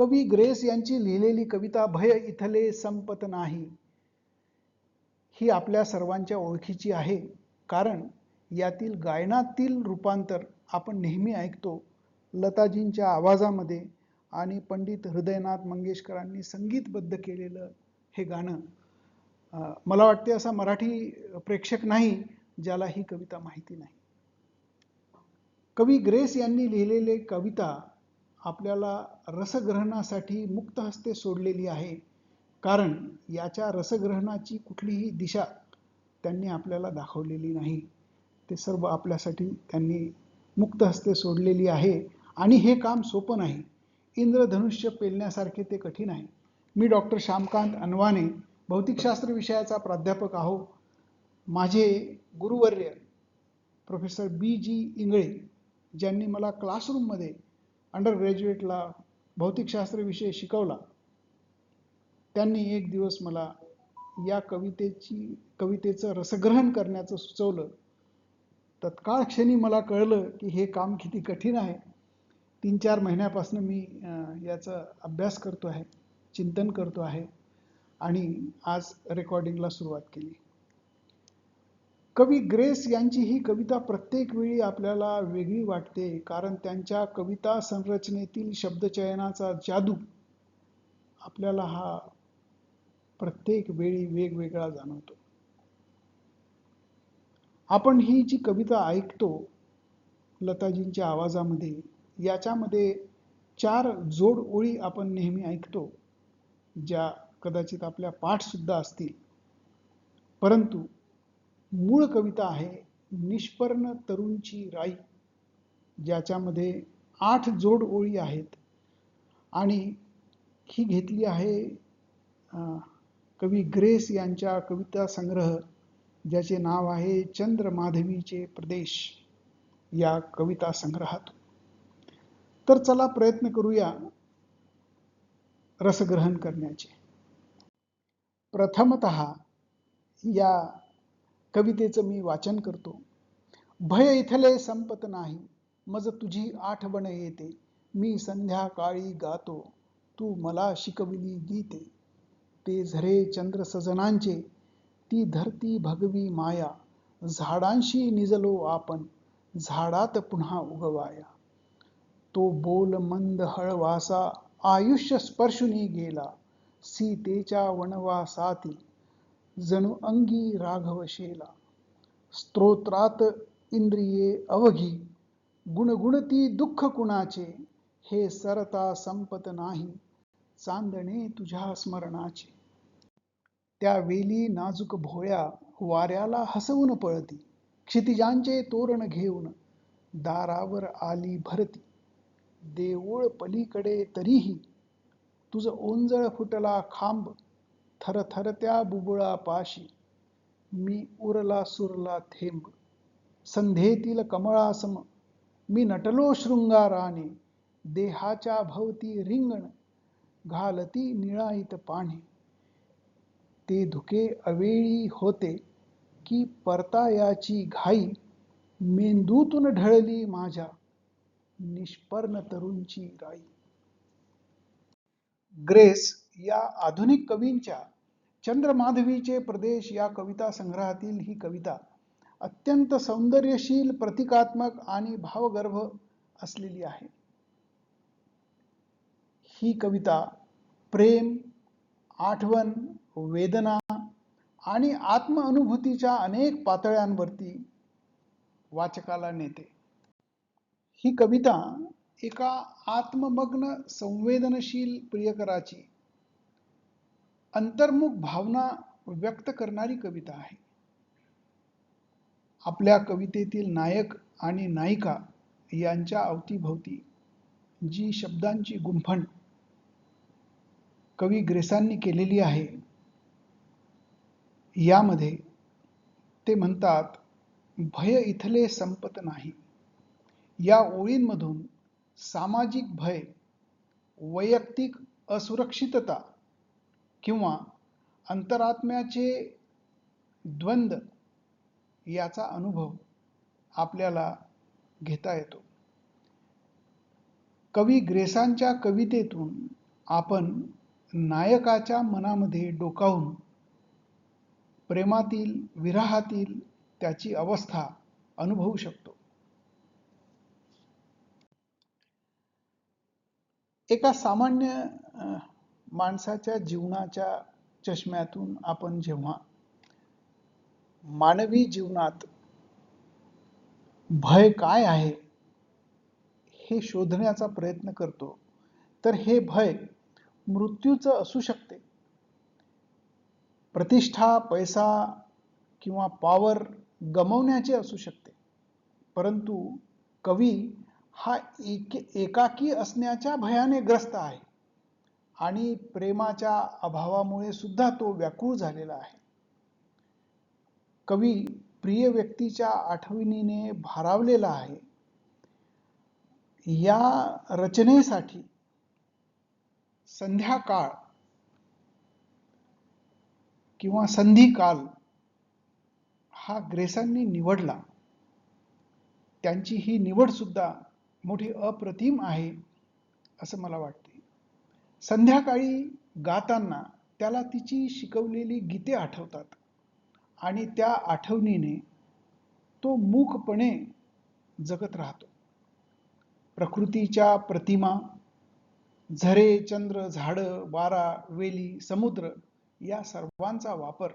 कवी ग्रेस यांची लिहिलेली कविता भय इथले संपत नाही. ही आपल्या सर्वांच्या ओळखीची आहे. कारण यातील गायनातील रूपांतर आपण नेहमी ऐकतो. लताजींच्या आवाजामध्ये आणि पंडित हृदयनाथ मंगेशकरांनी संगीतबद्ध केलेलं हे गाणं मला वाटते असा मराठी प्रेक्षक नाही ज्याला ही कविता माहिती नाही. कवी ग्रेस यांनी लिहिलेले कविता आपल्याला रसग्रहणासाठी मुक्त हस्ते सोडलेली आहे. कारण याच्या रसग्रहणाची कुठलीही दिशा त्यांनी आपल्याला दाखवलेली नाही. ते सर्व आपल्यासाठी त्यांनी मुक्त हस्ते सोडलेली आहे. आणि हे काम सोपं नाही. इंद्रधनुष्य पेलण्यासारखे ते कठीण आहे. मी डॉक्टर श्यामकांत अनवाने भौतिकशास्त्र विषयाचा प्राध्यापक आहो. माझे गुरुवर्य प्रोफेसर बी जी इंगळे ज्यांनी मला क्लासरूममध्ये अंडर ग्रॅज्युएटला भौतिकशास्त्र विषय शिकवला. त्यांनी एक दिवस मला या कवितेची कवितेचं रसग्रहण करण्याचं सुचवलं. तत्काळ क्षणी मला कळलं की हे काम किती कठीण आहे. तीन चार महिन्यापासून मी याचा अभ्यास करतो आहे चिंतन करतो आहे आणि आज रेकॉर्डिंगला सुरुवात केली. कवी ग्रेस यांची ही कविता प्रत्येक वेळी आपल्याला वेगळी वाटते कारण त्यांच्या कविता संरचनेतील शब्दचयनाचा जादू आपल्याला हा प्रत्येक वेळी वेगवेगळा जाणवतो. आपण ही जी कविता ऐकतो लताजींच्या आवाजामध्ये याच्यामध्ये चार जोड ओळी आपण नेहमी ऐकतो ज्या कदाचित आपल्या पाठसुद्धा असतील. परंतु मूळ कविता आहे निष्पर्ण तरुणची राई ज्याच्यामध्ये आठ जोड ओळी आहेत. आणि ही घेतली आहे कवी ग्रेस यांच्या कविता संग्रह ज्याचे नाव आहे चंद्र माधवीचे प्रदेश या कविता संग्रहातून तर चला प्रयत्न करूया रसग्रहण करण्याचे. प्रथमत या कवितेचं मी वाचन करतो. भय इथले संपत नाही. मज तुझी आठवण येते. मी संध्याकाळी गातो. तू मला शिकविली गीते. ते झरे चंद्र सजनांचे. ती धरती भगवी माया. झाडांशी निजलो आपण. झाडात पुन्हा उगवाया. तो बोल मंद हळवासा. आयुष्य स्पर्शुनी गेला. सीतेच्या वनवासाती जणू अंगी राघव शेला। स्तोत्रात इंद्रिये अवघी गुणगुणती दुःख कुणाचे? हे सरता संपत नाही चांदणे तुझ्या स्मरणाचे। त्या वेली नाजूक भोळ्या वाऱ्याला हसवून पळती। क्षितिजांचे तोरण घेऊन दारावर आली भरती। देऊळ पलीकडे तरीही तुझ ओंजळ फुटला खांब। थरथरत्या बुबुळापाशी मी उरला सुरला थेंब. संधेतील कमळासम. मी नटलो शृंगाराने. देहाच्या भवती रिंगण. घालती निळाईत पाणी. ते धुके अवेळी होते की परतायाची घाई मेंदूतून ढळली माझ्या निष्पर्ण तरुणची राई. ग्रेस या आधुनिक कवींच्या चंद्रमाधवीचे प्रदेश या कविता संग्रहातील ही कविता अत्यंत सौंदर्यशील प्रतिकात्मक आणि भावगर्भ असलेली आहे. ही कविता प्रेम आठवण वेदना आणि आत्मअनुभूतीच्या अनेक पातळ्यांवरती वाचकाला नेते. ही कविता एका आत्ममग्न संवेदनशील प्रियकराची अंतर्मुख भावना व्यक्त करणारी कविता आहे. आपल्या कवितेतील नायक आणि नायिका यांच्या अवतीभोवती जी शब्दांची गुंफण कवी ग्रेसांनी केलेली आहे यामध्ये ते म्हणतात भय इथले संपत नाही. या ओळींमधून सामाजिक भय वैयक्तिक असुरक्षितता किंवा अंतरात्म्याचे द्वंद्व याचा अनुभव आपल्याला घेता येतो. कवी ग्रेसांच्या कवितेतून आपण नायकाच्या मनामध्ये डोकावून प्रेमातील विरहातील त्याची अवस्था अनुभवू शकतो. एका सामान्य माणसाच्या जीवनाच्या चष्म्यातून आपण जेव्हा मानवी जीवनात भय काय आहे हे शोधण्याचा प्रयत्न करतो तर हे भय मृत्यूचं असू शकते. प्रतिष्ठा पैसा किंवा पॉवर गमवण्याचे असू शकते. परंतु कवी हा एक एकाकी असण्याच्या भयाने ग्रस्त आहे. आणि प्रेमाच्या अभावामुळे सुद्धा तो व्याकुळ झालेला आहे. कवी प्रिय व्यक्तीच्या आठवणीने भारावलेला आहे. या रचनेसाठी संध्याकाळ किंवा संधिकाल हा ग्रेसांनी निवडला. त्यांची ही निवड सुद्धा मोठी अप्रतिम आहे असं मला वाटतं. संध्याकाळी गाताना त्याला तिची शिकवलेली गीते आठवतात. आणि त्या आठवणीने तो मूकपणे जगत राहतो. प्रकृतीच्या प्रतिमा झरे चंद्र झाडं वारा वेली समुद्र या सर्वांचा वापर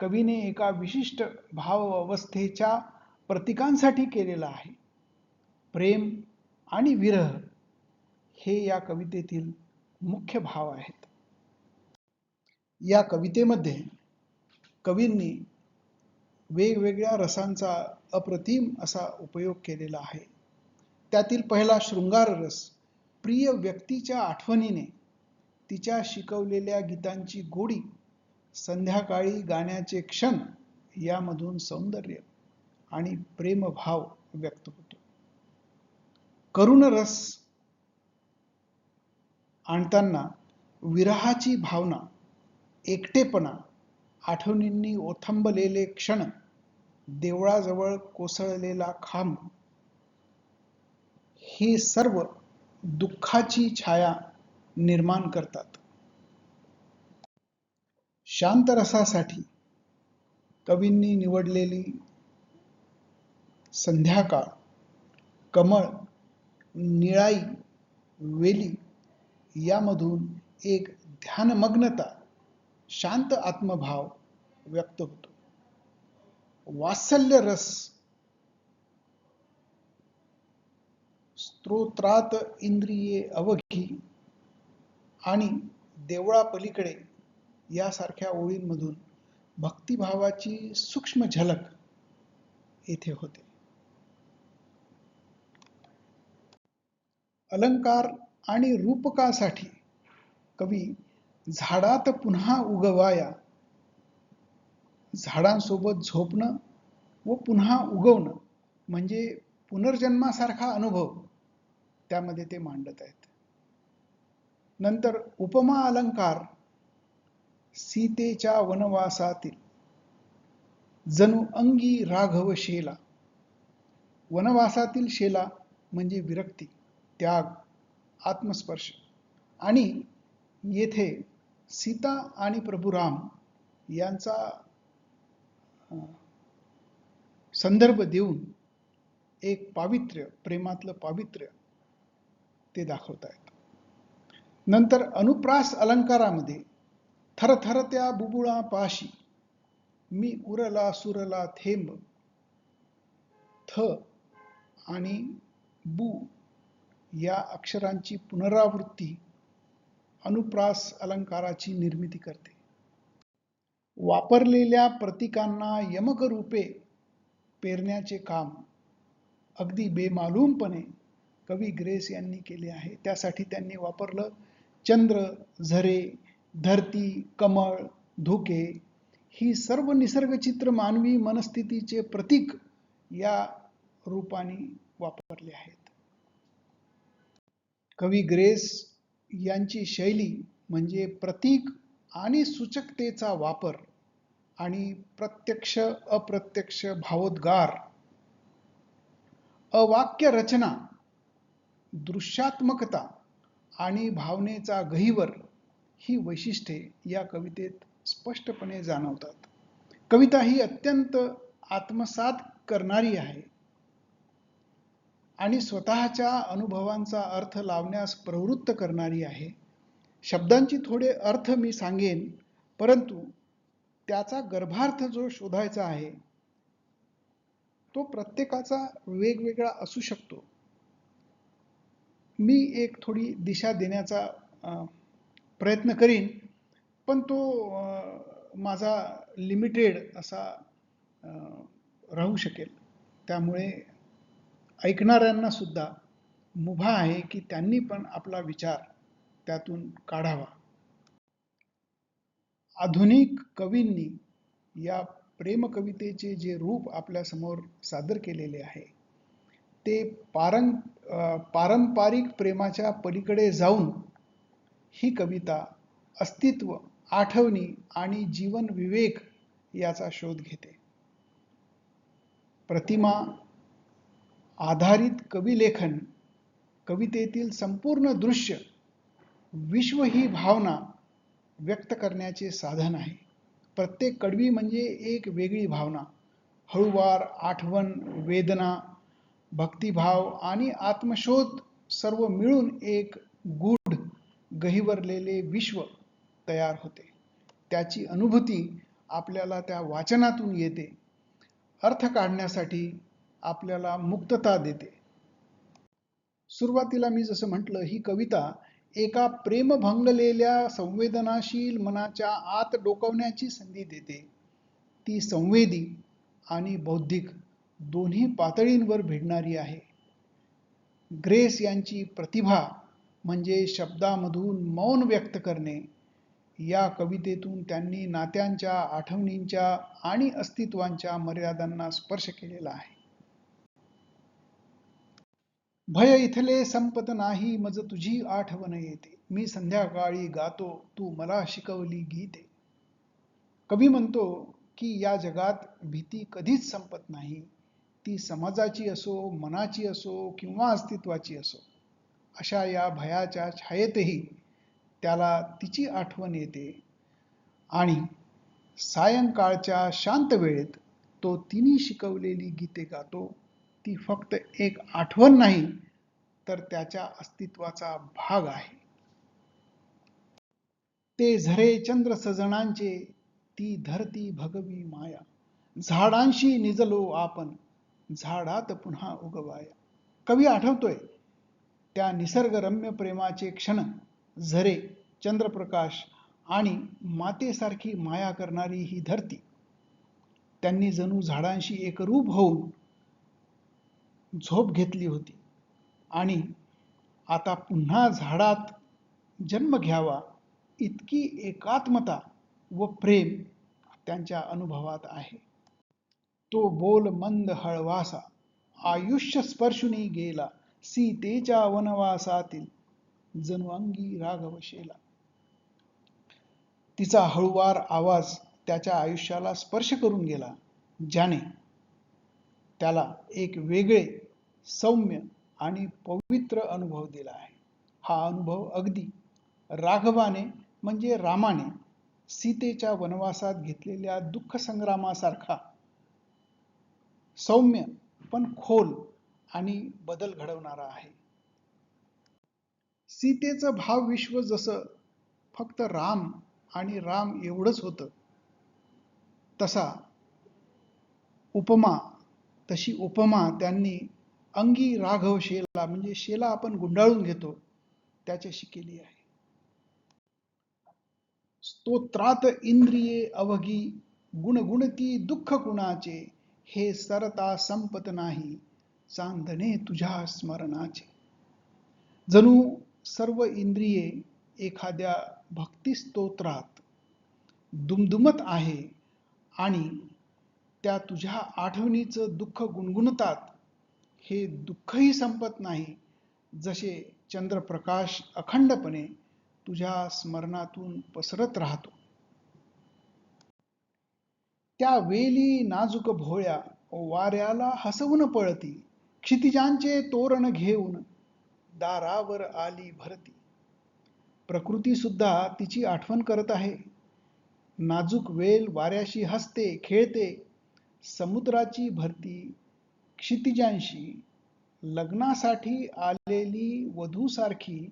कवीने एका विशिष्ट भाव अवस्थेच्या प्रतीकांसाठी केलेला आहे. प्रेम आणि विरह हे या कवितेतील मुख्य भाव आहेत. या कवितेमध्ये कवींनी वेगवेगळ्या रसांचा अप्रतिम असा उपयोग केलेला आहे. त्यातील पहिला शृंगार रस प्रिय व्यक्तीच्या आठवणीने तिच्या शिकवलेल्या गीतांची गोडी संध्याकाळी गाण्याचे क्षण यामधून सौंदर्य आणि प्रेमभाव व्यक्त होतो. करुण रस आणताना विरहाची भावना एकटेपणा आठवणींनी ओथंबलेले क्षण देवळाजवळ कोसळलेला खांब हे सर्व दुःखाची छाया निर्माण करतात. शांत रसासाठी कवींनी निवडलेली संध्याकाळ कमळ निळाई वेली यामधून एक ध्यानमग्नता शांत आत्मभाव व्यक्त होतो. वात्सल्य रस स्तोत्रात इंद्रिये अवघी आणि देवळापलीकडे यासारख्या ओळींमधून भक्तिभावाची सूक्ष्म झलक येथे होते. अलंकार आणि रूपकासाठी कवी झाडात पुन्हा उगवाया. झाडांसोबत झोपणं व पुन्हा उगवणं म्हणजे पुनर्जन्मासारखा अनुभव. त्यामध्ये ते मांडत आहेत. नंतर उपमा अलंकार सीतेच्या वनवासातील. जणू अंगी राघव शेला. वनवासातील शेला म्हणजे विरक्ती त्याग आत्मस्पर्श. आणि येथे सीता आणि प्रभू राम यांचा संदर्भ देऊन एक पावित्र्य प्रेमातलं पावित्र्य ते दाखवत आहेत. नंतर अनुप्रास अलंकारामध्ये थरथरत्या बुबुळा पाशी मी उरला सुरला थेंब थ आणि बु या अक्षरांची पुनरावृत्ती अनुप्रास अलंकाराची निर्मिती करते. वापरलेल्या प्रतीकांना यमक रूपे पेरण्याचे काम अगदी बेमालूमपणे कवी ग्रेस यांनी केले आहे. त्यासाठी त्यांनी वापरलं चंद्र झरे धरती कमळ धुके ही सर्व निसर्गचित्र मानवी मनस्थितीचे प्रतीक या रूपाने वापरले आहेत. कवी ग्रेस यांची शैली म्हणजे प्रतीक आणि सूचकतेचा वापर आणि प्रत्यक्ष अप्रत्यक्ष भावोद्गार. अवाक्य रचना दृश्यात्मकता आणि भावनेचा गहिवर ही वैशिष्ट्ये या कवितेत स्पष्टपणे जाणवतात. कविता ही अत्यंत आत्मसात करणारी आहे. आणि स्वतःच्या अनुभवांचा अर्थ लावण्यास प्रवृत्त करणारी आहे. शब्दांची थोडे अर्थ मी सांगेन परंतु त्याचा गर्भार्थ जो शोधायचा आहे तो प्रत्येकाचा वेगवेगळा असू शकतो. मी एक थोडी दिशा देण्याचा प्रयत्न करीन पण तो माझा लिमिटेड असा राहू शकेल. त्यामुळे ऐकणाऱ्यांना सुद्धा मुभा आहे की त्यांनी पण आपला विचार त्यातून काढावा. आधुनिक कवींनी या प्रेमकवितेचे जे रूप आपल्यासमोर सादर केलेले आहे ते पारं पारंपरिक प्रेमाच्या पलीकडे जाऊन ही कविता अस्तित्व आठवणी आणि जीवन विवेक याचा शोध घेते. प्रतिमा आधारित कविलेखन कवितेतील संपूर्ण दृश्य विश्व ही भावना व्यक्त करण्याचे साधन आहे. प्रत्येक कडवी म्हणजे एक वेगळी भावना. हळुवार आठवण वेदना भक्तिभाव आणि आत्मशोध सर्व मिळून एक गूढ गहिवरलेले विश्व तयार होते. त्याची अनुभूती आपल्याला त्या वाचनातून येते. अर्थ काढण्यासाठी आपल्याला मुक्तता देते. सुरुवातीला मी जसं म्हटलं ही कविता एका प्रेमभंगलेल्या संवेदनाशील मनाच्या आत डोकवण्याची संधी देते. ती संवेदी आणि बौद्धिक दोन्ही पातळींवर भिडणारी आहे. ग्रेस यांची प्रतिभा म्हणजे शब्दामधून मौन व्यक्त करणे. या कवितेतून त्यांनी नात्यांच्या आठवणींच्या आणि अस्तित्वांच्या मर्यादांना स्पर्श केलेला आहे. भय इथले संपत नाही मज तुझी आठवण येते. मी संध्याकाळी गातो तू मला शिकवली गीते. कवी म्हणतो की या जगात भीती कधीच संपत नाही. ती समाजाची असो मनाची असो किंवा अस्तित्वाची असो. अशा या भयाच्या छायेतही त्याला तिची आठवण येते. आणि सायंकाळच्या शांत वेळेत तो तिने शिकवलेली गीते गातो. ती फक्त एक आठवण नाही तर त्याच्या अस्तित्वाचा भाग आहे. ते झरे चंद्र सजणांचे ती धरती भगवी माया. झाडांशी निजलो आपण झाडात पुन्हा उगवाया. कवी आठवतोय त्या निसर्गरम्य प्रेमाचे क्षण झरे चंद्रप्रकाश आणि मातेसारखी माया करणारी ही धरती. त्यांनी जणू झाडांशी एकरूप होऊन झोप घेतली होती. आणि आता पुन्हा झाडात जन्म घ्यावा इतकी एकात्मता व प्रेम त्यांच्या अनुभवात आहे. तो बोल मंद हळवासा आयुष्य स्पर्शुनी गेला सीतेच्या वनवासातील जनवांगी अंगी राघव शेला. तिचा हळुवार आवाज त्याच्या आयुष्याला स्पर्श करून गेला ज्याने त्याला एक वेगळे सौम्य आणि पवित्र अनुभव दिला आहे. हा अनुभव अगदी राघवाने म्हणजे रामाने सीतेच्या वनवासात घेतलेल्या दुःख संग्रामासारखा सौम्य पण खोल आणि बदल घडवणारा आहे. सीतेचं भाव विश्व जसं फक्त राम आणि राम एवढंच होतं तसा उपमा तशी उपमा त्यांनी अंगी राघव शेला म्हणजे शेला आपण गुंडाळून घेतो त्याच्याशी केली आहे. स्तोत्रात इंद्रिये अवघी गुणगुणती दुःख कुणाचे हे सरता संपत नाही चांदणे तुझ्या स्मरणाचे. जणू सर्व इंद्रिये एखाद्या भक्ती स्तोत्रात दुमदुमत आहे आणि त्या तुझ्या आठवणीचं दुःख गुणगुणतात हे दुःखही संपत नाही. जसे चंद्रप्रकाश अखंडपणे तुझ्या स्मरणातून पसरत राहतो. त्या वेली नाजूक भोळ्या वाऱ्याला हसवून पळती. क्षितिजांचे तोरण घेऊन दारावर आली भरती. प्रकृती सुद्धा तिची आठवण करत आहे. नाजूक वेल वाऱ्याशी हसते खेळते समुद्राची भरती क्षितिजांशी लग्नासाठी आलेली वधूसारखी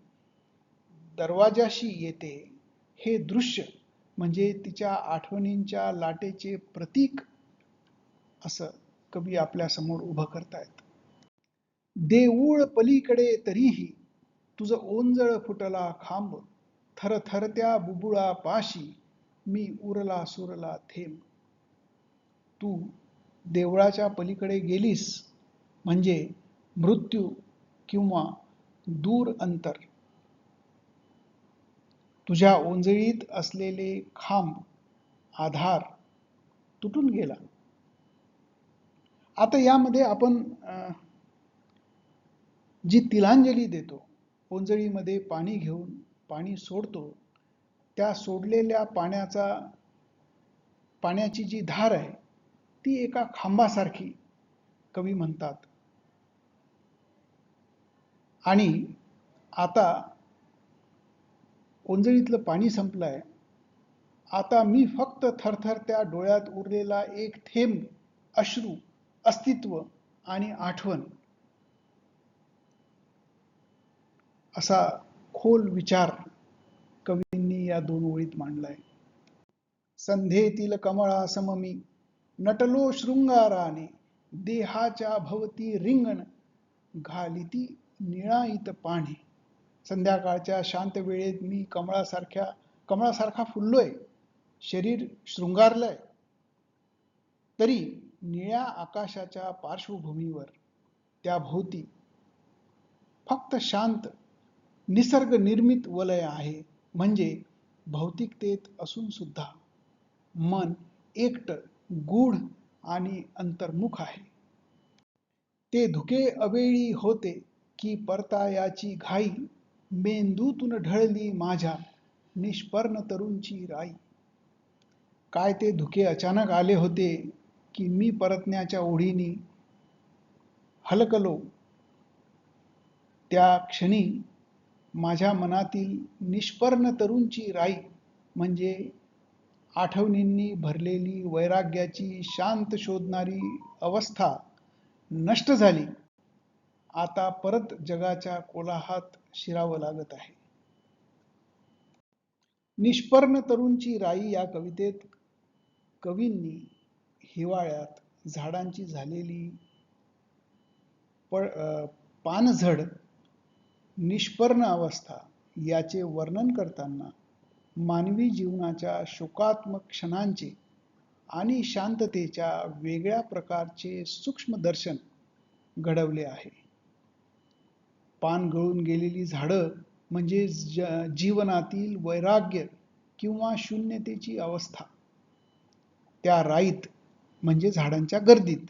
दरवाजाशी येते. हे दृश्य म्हणजे तिच्या आठवणींच्या लाटेचे प्रतीक असं कवी आपल्यासमोर उभं करतायत. देऊळ पलीकडे तरीही तुझं ओंजळ फुटला खांब थरथरत्या बुबुळा पाशी मी उरला सुरला थेंब. तू देवळाच्या पलीकडे गेलीस म्हणजे मृत्यू किंवा दूर अंतर. तुझ्या ओंजळीत असलेले खांब आधार तुटून गेला. आता यामध्ये आपण जी तिलांजली देतो ओंजळीमध्ये पाणी घेऊन पाणी सोडतो त्या सोडलेल्या पाण्याचा पाण्याची जी धार आहे ती एका खांबासारखी कवी म्हणतात. आणि आता ओंजळीतलं पाणी संपलंय. आता मी फक्त थरथर त्या डोळ्यात उरलेला एक थेंब अश्रू अस्तित्व आणि आठवण. असा खोल विचार कवींनी या दोन ओळीत मांडलाय. संधेतील कमळा सममी नटलो शृंगाराने देहाच्या भवती रिंगण घालिती निळाईत पाणी. संध्याकाळच्या शांत वेळेत मी कमळासारख्या कमळासारखा फुललोय. शरीर शृंगारलंय. तरी निळ्या आकाशाच्या पार्श्वभूमीवर त्या भोवती फक्त शांत निसर्ग निर्मित वलय आहे. म्हणजे भौतिकतेत असून सुद्धा मन एकटं गूढ आणि अंतर्मुख आहे. ते धुके अवेळी होते की परतायाची घाई मेंदूतून ढळली माझ्या निष्पर्ण तरुणची राई. काय ते धुके अचानक आले होते की मी परतण्याच्या ओढीनी हलकलो? त्या क्षणी माझ्या मनातील निष्पर्ण तरुणची राई म्हणजे आठवणींनी भरलेली वैराग्याची शांत शोधणारी अवस्था नष्ट झाली. आता परत जगाच्या कोलाहात शिरावं लागत आहे. निष्पर्ण तरुणची राई या कवितेत कवींनी हिवाळ्यात झाडांची झालेली पानझड निष्पर्ण अवस्था याचे वर्णन करताना मानवी जीवनाच्या शोकात्मक क्षणांचे आणि शांततेच्या वेगळ्या प्रकारचे सूक्ष्म दर्शन घडवले आहे. पान गळून गेलेली झाडं म्हणजे जीवनातील वैराग्य किंवा शून्यतेची अवस्था. त्या राईत म्हणजे झाडांच्या गर्दीत.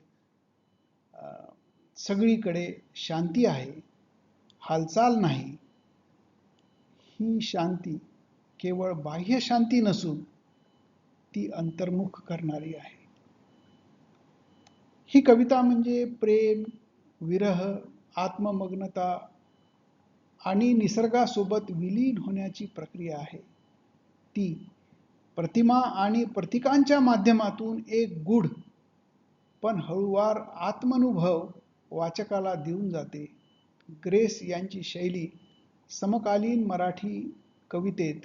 सगळीकडे शांती आहे. हालचाल नाही. ही शांती केवळ बाह्य शांती नसून ती अंतर्मुख करणारी आहे. ही कविता म्हणजे प्रेम विरह आत्ममग्नता आणि निसर्गासोबत विलीन होण्याची प्रक्रिया आहे. ती प्रतिमा आणि प्रतीकांच्या माध्यमातून एक गुढ पण हळूवार आत्मनुभव वाचकाला देऊन जाते. ग्रेस यांची शैली समकालीन मराठी कवितेत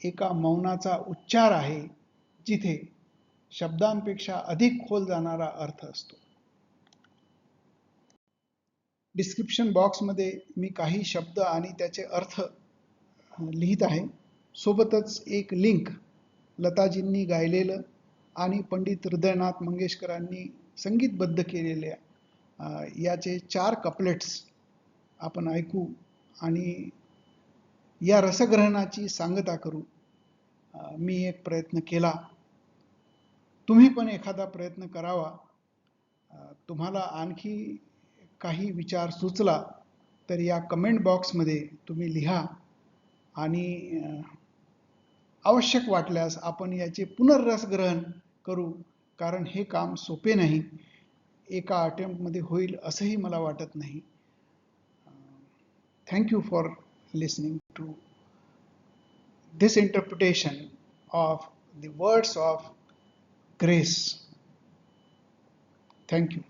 एका मौनाचा उच्चार आहे जिथे शब्दांपेक्षा अधिक खोल जाणारा अर्थ असतो. डिस्क्रिप्शन बॉक्समध्ये मी काही शब्द आणि त्याचे अर्थ लिहित आहे. सोबतच एक लिंक लताजींनी गायलेलं आणि पंडित हृदयनाथ मंगेशकरांनी संगीतबद्ध केलेल्या याचे चार कपलेट्स आपण ऐकू आणि या रसग्रहणाची सांगता करू. मी एक प्रयत्न केला. तुम्ही पण एखादा प्रयत्न करावा. तुम्हाला आणखी काही विचार सुचला तर या कमेंट बॉक्समध्ये तुम्ही लिहा आणि आवश्यक वाटल्यास आपण याचे पुनर्रसग्रहण करू कारण हे काम सोपे नाही. एका अटेम्प्टमध्ये होईल असंही मला वाटत नाही. Thank you for listening to. This interpretation of the words of grace. Thank you.